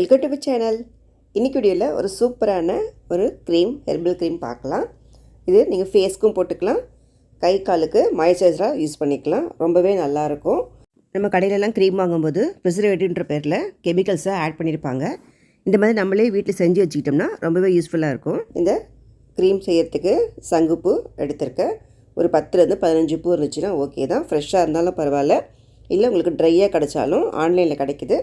Welcome to channel இன்றைக்கி வீடியோவில் ஒரு சூப்பரான ஒரு க்ரீம் ஹெர்பல் க்ரீம் பார்க்கலாம். இது நீங்கள் ஃபேஸ்க்கும் போட்டுக்கலாம். கை காலுக்கு மாய்ஸ்சரைசராக யூஸ் பண்ணிக்கலாம். ரொம்பவே நல்லாயிருக்கும் நம்ம கடையிலலாம் க்ரீம் வாங்கும்போது ப்ரிசர்வேட்டிவ்ன்ற பேரில் கெமிக்கல்ஸை ஆட் பண்ணியிருப்பாங்க இந்த மாதிரி நம்மளே வீட்டில் செஞ்சு வச்சுக்கிட்டோம்னா ரொம்பவே யூஸ்ஃபுல்லாக இருக்கும். இந்த க்ரீம் செய்கிறதுக்கு சங்குப்பூ எடுத்திருக்கேன் ஒரு பத்துலேருந்து பதினஞ்சு பூ இருந்துச்சுன்னா ஓகே தான். ஃப்ரெஷ்ஷாக இருந்தாலும் பரவாயில்ல. இல்லை உங்களுக்கு ட்ரையாக கிடைச்சாலும் ஆன்லைனில் கிடைக்கிது.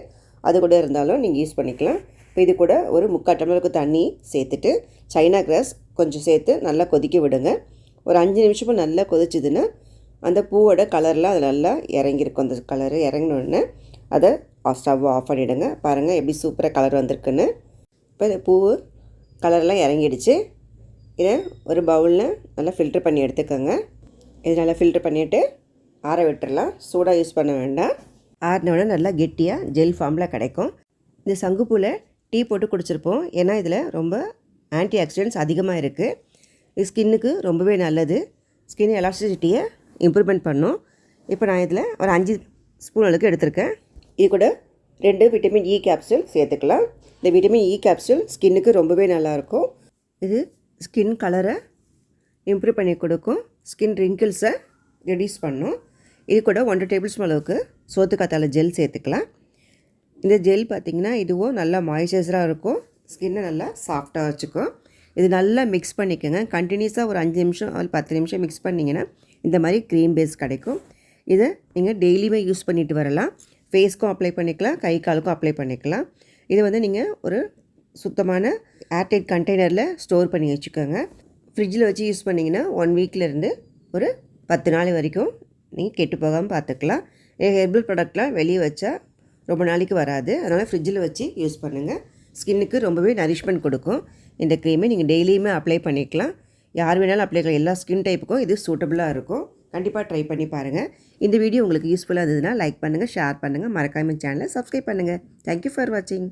அது கூட இருந்தாலும் நீங்கள் யூஸ் பண்ணிக்கலாம். இப்போ இது கூட ஒரு முக்கால் டம்ளருக்கு தண்ணி சேர்த்துட்டு சைனா கிராஸ் கொஞ்சம் சேர்த்து நல்லா கொதிக்க விடுங்க. ஒரு அஞ்சு நிமிஷமும் நல்லா கொதிச்சுதுன்னா அந்த பூவோட கலரெலாம் அது நல்லா இறங்கியிருக்கும் அந்த கலரு இறங்கினோடனே அதை ஸ்டவ் ஆஃப் பண்ணிவிடுங்க பாருங்கள் எப்படி சூப்பராக கலர் வந்திருக்குன்னு. இப்போ இந்த பூ கலர்லாம் இறங்கிடுச்சு. இதை ஒரு பவுலில் நல்லா ஃபில்ட்ரு பண்ணி எடுத்துக்கோங்க. இது நல்லா ஃபில்ட்ரு பண்ணிவிட்டு ஆற விட்டுடலாம் சூடாக யூஸ் பண்ண வேண்டாம். ஆறினோடனே நல்லா கெட்டியாக ஜெல் ஃபார்மில் கிடைக்கும். இந்த சங்குப்பூவில் டீ போட்டு குடிச்சிருப்போம். ஏன்னா இதில் ரொம்ப ஆன்டி ஆக்சிடென்ட்ஸ் அதிகமாக இருக்குது இது ஸ்கின்னுக்கு ரொம்பவே நல்லது. ஸ்கின் எலாஸ்டிசிட்டியை இம்ப்ரூவ்மெண்ட் பண்ணும். இப்போ நான் இதில் ஒரு அஞ்சு ஸ்பூன் அளவுக்கு எடுத்திருக்கேன். இது கூட ரெண்டு விட்டமின் இ கேப்சூல் சேர்த்துக்கலாம். இந்த விட்டமின் இ கேப்சூல் ஸ்கின்னுக்கு ரொம்பவே நல்லாயிருக்கும் இது ஸ்கின் கலரை இம்ப்ரூவ் பண்ணி கொடுக்கும். ஸ்கின் ரிங்கிள்ஸை ரெடியூஸ் பண்ணும். இது கூட ஒன்றரை டேபிள் ஸ்பூன் அளவுக்கு சோத்துக்காத்தால ஜெல் சேர்த்துக்கலாம். இந்த ஜெல் பார்த்திங்கன்னா இதுவும் நல்லா மாய்ஸ்சரைசராக இருக்கும். ஸ்கின்னை நல்லா சாஃப்டாக வச்சுக்கும். இது நல்லா மிக்ஸ் பண்ணிக்கோங்க. கண்டினியூஸாக ஒரு அஞ்சு நிமிஷம் ஒரு பத்து நிமிஷம் மிக்ஸ் பண்ணிங்கன்னா இந்த மாதிரி க்ரீம் பேஸ் கிடைக்கும். இதை நீங்கள் டெய்லியுமே யூஸ் பண்ணிட்டு வரலாம். ஃபேஸ்க்கும் அப்ளை பண்ணிக்கலாம். கை காலுக்கும் அப்ளை பண்ணிக்கலாம். இது வந்து நீங்கள் ஒரு சுத்தமான ஏர்டைட் கண்டெய்னரில் ஸ்டோர் பண்ணி வச்சுக்கோங்க. ஃப்ரிட்ஜில் வச்சு யூஸ் பண்ணிங்கன்னா ஒன் வீக்லேருந்து ஒரு பத்து நாள் வரைக்கும் நீங்கள் கெட்டு போகாமல் பார்த்துக்கலாம் ஹெர்பல் ப்ராடக்ட்லாம் வெளியே வச்சா ரொம்ப நாளைக்கு வராது. அதனால் ஃப்ரிட்ஜில் வச்சு யூஸ் பண்ணுங்கள் ஸ்கின்னுக்கு ரொம்பவே நரிஷ்மெண்ட் கொடுக்கும். இந்த க்ரீமை நீங்கள் டெய்லியுமே அப்ளை பண்ணிக்கலாம். யார் வேணாலும் அப்ளை பண்ணலாம். எல்லா ஸ்கின் டைப்புக்கும் இது சூட்டபுளாக இருக்கும். கண்டிப்பாக ட்ரை பண்ணி பாருங்கள் இந்த வீடியோ உங்களுக்கு யூஸ்ஃபுல்லாக இருந்ததுன்னா லைக் பண்ணுங்கள் ஷேர் பண்ணுங்கள் மறக்காமல் சேனலை சப்ஸ்கிரைப் பண்ணுங்கள் தேங்க்யூ ஃபார் வாட்சிங்